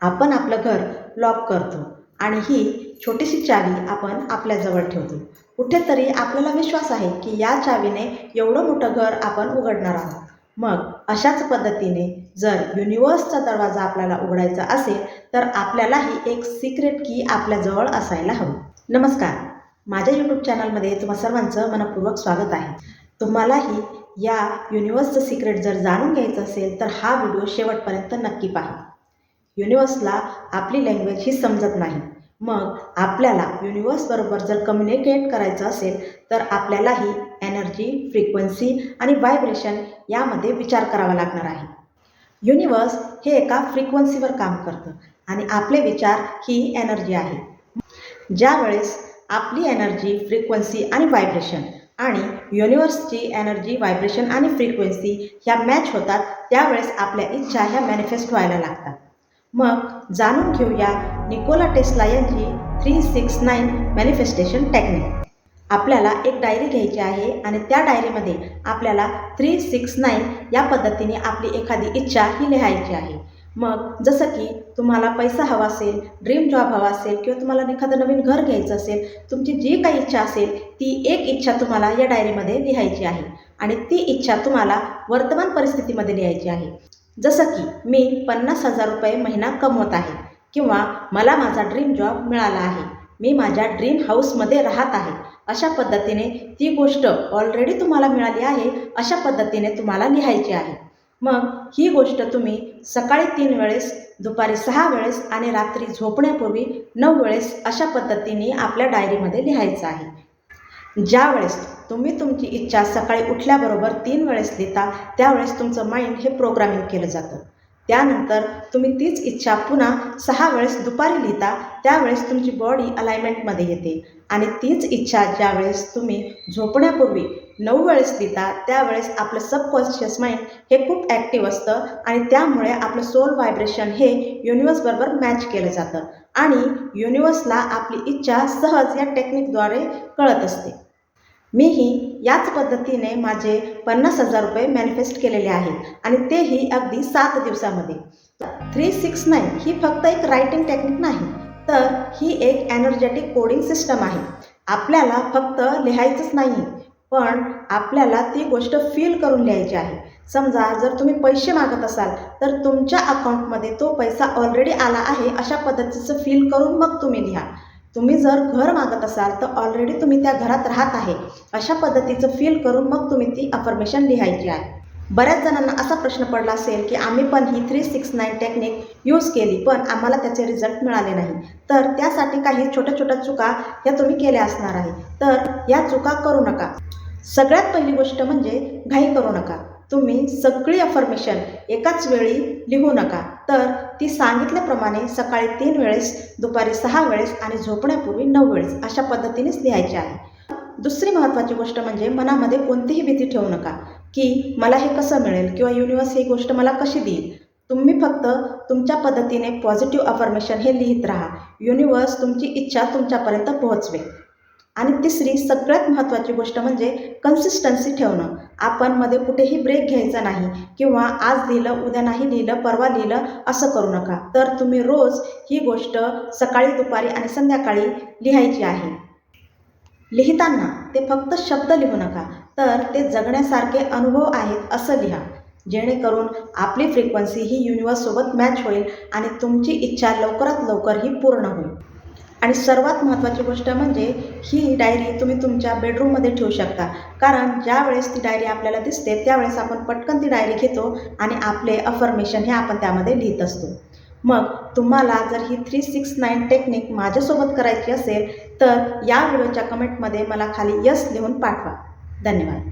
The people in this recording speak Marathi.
आपण आपलं घर लॉक करतो आणि ही छोटीशी चावी आपण आपल्याजवळ ठेवतो. कुठेतरी आपल्याला विश्वास आहे की या चावीने एवढं मोठं घर आपण उघडणार आहोत. मग अशाच पद्धतीने जर युनिवर्सचा दरवाजा आपल्याला उघडायचा असेल तर आपल्यालाही एक सिक्रेट की आपल्याजवळ असायला हवी. नमस्कार. माझ्या यूट्यूब चॅनलमध्ये तुम्हा सर्वांचं मनपूर्वक स्वागत आहे. तुम्हालाही या युनिवर्सचं सिक्रेट जर जाणून घ्यायचं असेल तर हा व्हिडिओ शेवटपर्यंत नक्की पहा. युनिवर्सला आपली लँग्वेज ही समजत नाही. मग आपल्याला युनिवर्सबरोबर जर कम्युनिकेट करायचं असेल तर आपल्यालाही एनर्जी फ्रिक्वेन्सी आणि व्हायब्रेशन यामध्ये विचार करावा लागणार आहे. युनिवर्स हे एका फ्रिक्वेन्सीवर काम करतं आणि आपले विचार ही एनर्जी आहे. ज्यावेळेस आपली एनर्जी फ्रिक्वेन्सी आणि व्हायब्रेशन आणि युनिवर्सची एनर्जी व्हायब्रेशन आणि फ्रिक्वेन्सी ह्या मॅच होतात त्यावेळेस आपल्या इच्छा ह्या मॅनिफेस्ट व्हायला लागतात. मग जाणून घेऊया निकोला टेस्ला यांची three six nine manifestation technique आपल्याला एक डायरी घ्यायची आहे आणि त्या डायरीमध्ये आपल्याला थ्री सिक्स नाईन या पद्धतीने आपली एखादी इच्छा ही लिहायची आहे. मग जसं की तुम्हाला पैसा हवा असेल ड्रीम जॉब हवा असेल किंवा तुम्हाला एखादं नवीन घर घ्यायचं असेल तुमची जी काही इच्छा असेल ती एक इच्छा तुम्हाला या डायरीमध्ये लिहायची आहे. आणि ती इच्छा तुम्हाला वर्तमान परिस्थितीमध्ये लिहायची आहे. जसं की मी पन्नास हजार रुपये महिना कमवत आहे किंवा मला माझा ड्रीम जॉब मिळाला आहे. मी माझ्या ड्रीम हाऊसमध्ये राहत आहे. अशा पद्धतीने ती गोष्ट ऑलरेडी तुम्हाला मिळाली आहे अशा पद्धतीने तुम्हाला लिहायची आहे. मग ही गोष्ट तुम्ही सकाळी तीन वेळेस दुपारी सहा वेळेस आणि रात्री झोपण्यापूर्वी नऊ वेळेस अशा पद्धतीने आपल्या डायरीमध्ये लिहायचं आहे. ज्यावेळेस तुम्ही तुमची इच्छा सकाळी उठल्याबरोबर तीन वेळेस लिहिता त्यावेळेस तुमचं माइंड हे प्रोग्रामिंग केलं जातं. त्यानंतर तुम्ही तीच इच्छा पुन्हा सहा वेळेस दुपारी लिहिता त्यावेळेस तुमची बॉडी अलाइनमेंटमध्ये येते. आणि तीच इच्छा ज्यावेळेस तुम्ही झोपण्यापूर्वी नऊ वेळेस लिहिता त्यावेळेस आपलं सबकॉन्शियस माइंड हे खूप ॲक्टिव्ह असतं आणि त्यामुळे आपलं सोल व्हायब्रेशन हे युनिवर्सबरोबर मॅच केलं जातं. आणि युनिवर्सला आपली इच्छा सहज या टेक्निकद्वारे कळत असते. मीही याच पद्धतीने माझे पन्नास हजार रुपये मॅनिफेस्ट केलेले आहेत आणि तेही अगदी सात दिवसामध्ये. थ्री सिक्स नाईन ही फक्त एक रायटिंग टेक्निक नाही तर ही एक एनर्जेटिक कोडिंग सिस्टम आहे. आपल्याला फक्त लिहायचंच नाही पण आपल्याला ती गोष्ट फील करून लिहायची आहे. समजा जर तुम्ही पैसे मागत असाल तर तुमच्या अकाउंटमध्ये तो पैसा ऑलरेडी आला आहे अशा पद्धतीचं फील करून मग तुम्ही लिहा. तुम्ही जर घर मागत असाल तर ऑलरेडी तुम्ही त्या घरात राहत आहे. अशा पद्धतीचं फील करून मग तुम्ही ती अफर्मेशन लिहायची आहे. बऱ्याच जणांना असा प्रश्न पडला असेल की आम्ही पण ही three six nine technique use केली पण आम्हाला त्याचे रिझल्ट मिळाले नाही. तर त्यासाठी काही छोट्या छोट्या चुका ह्या तुम्ही केल्या असणार आहे. तर या चुका करू नका. सगळ्यात पहिली गोष्ट म्हणजे घाई करू नका. तुम्ही सगळी अफर्मेशन एकाच वेळी लिहू नका. तर ती सांगितल्याप्रमाणे सकाळी तीन वेळेस दुपारी सहा वेळेस आणि झोपण्यापूर्वी नऊ वेळेस अशा पद्धतीनेच लिहायची आहे. दुसरी महत्त्वाची गोष्ट म्हणजे मनामध्ये कोणतीही भीती ठेवू नका की मला हे कसं मिळेल किंवा युनिवर्स ही गोष्ट मला कशी देईल. तुम्ही फक्त तुमच्या पद्धतीने पॉझिटिव्ह अफर्मेशन हे लिहित राहा. युनिवर्स तुमची इच्छा तुमच्यापर्यंत पोहोचवेल. आणि तिसरी सगळ्यात महत्त्वाची गोष्ट म्हणजे कन्सिस्टन्सी ठेवणं. आपण मध्ये कुठेही ब्रेक घ्यायचा नाही किंवा आज लिहिलं उद्या नाही लिहिलं परवा लिहिलं असं करू नका. तर तुम्ही रोज ही गोष्ट सकाळी दुपारी आणि संध्याकाळी लिहायची आहे. लिहिताना ते फक्त शब्द लिहू नका तर ते जगण्यासारखे अनुभव आहेत असं लिहा. जेणेकरून आपली फ्रिक्वेन्सी ही युनिवर्ससोबत मॅच होईल आणि तुमची इच्छा लवकरात लवकर ही पूर्ण होईल. आणि सर्वात महत्त्वाची गोष्ट म्हणजे ही डायरी तुम्ही तुमच्या बेडरूममध्ये ठेवू शकता. कारण ज्यावेळेस ती डायरी आपल्याला दिसते त्यावेळेस आपण पटकन ती डायरी घेतो आणि आपले अफर्मेशन हे आपण त्यामध्ये लिहित असतो. मग तुम्हाला जर ही थ्री सिक्स नाईन टेक्निक माझ्यासोबत करायची असेल तर या व्हिडिओच्या कमेंटमध्ये मला खाली यस लिहून पाठवा. धन्यवाद.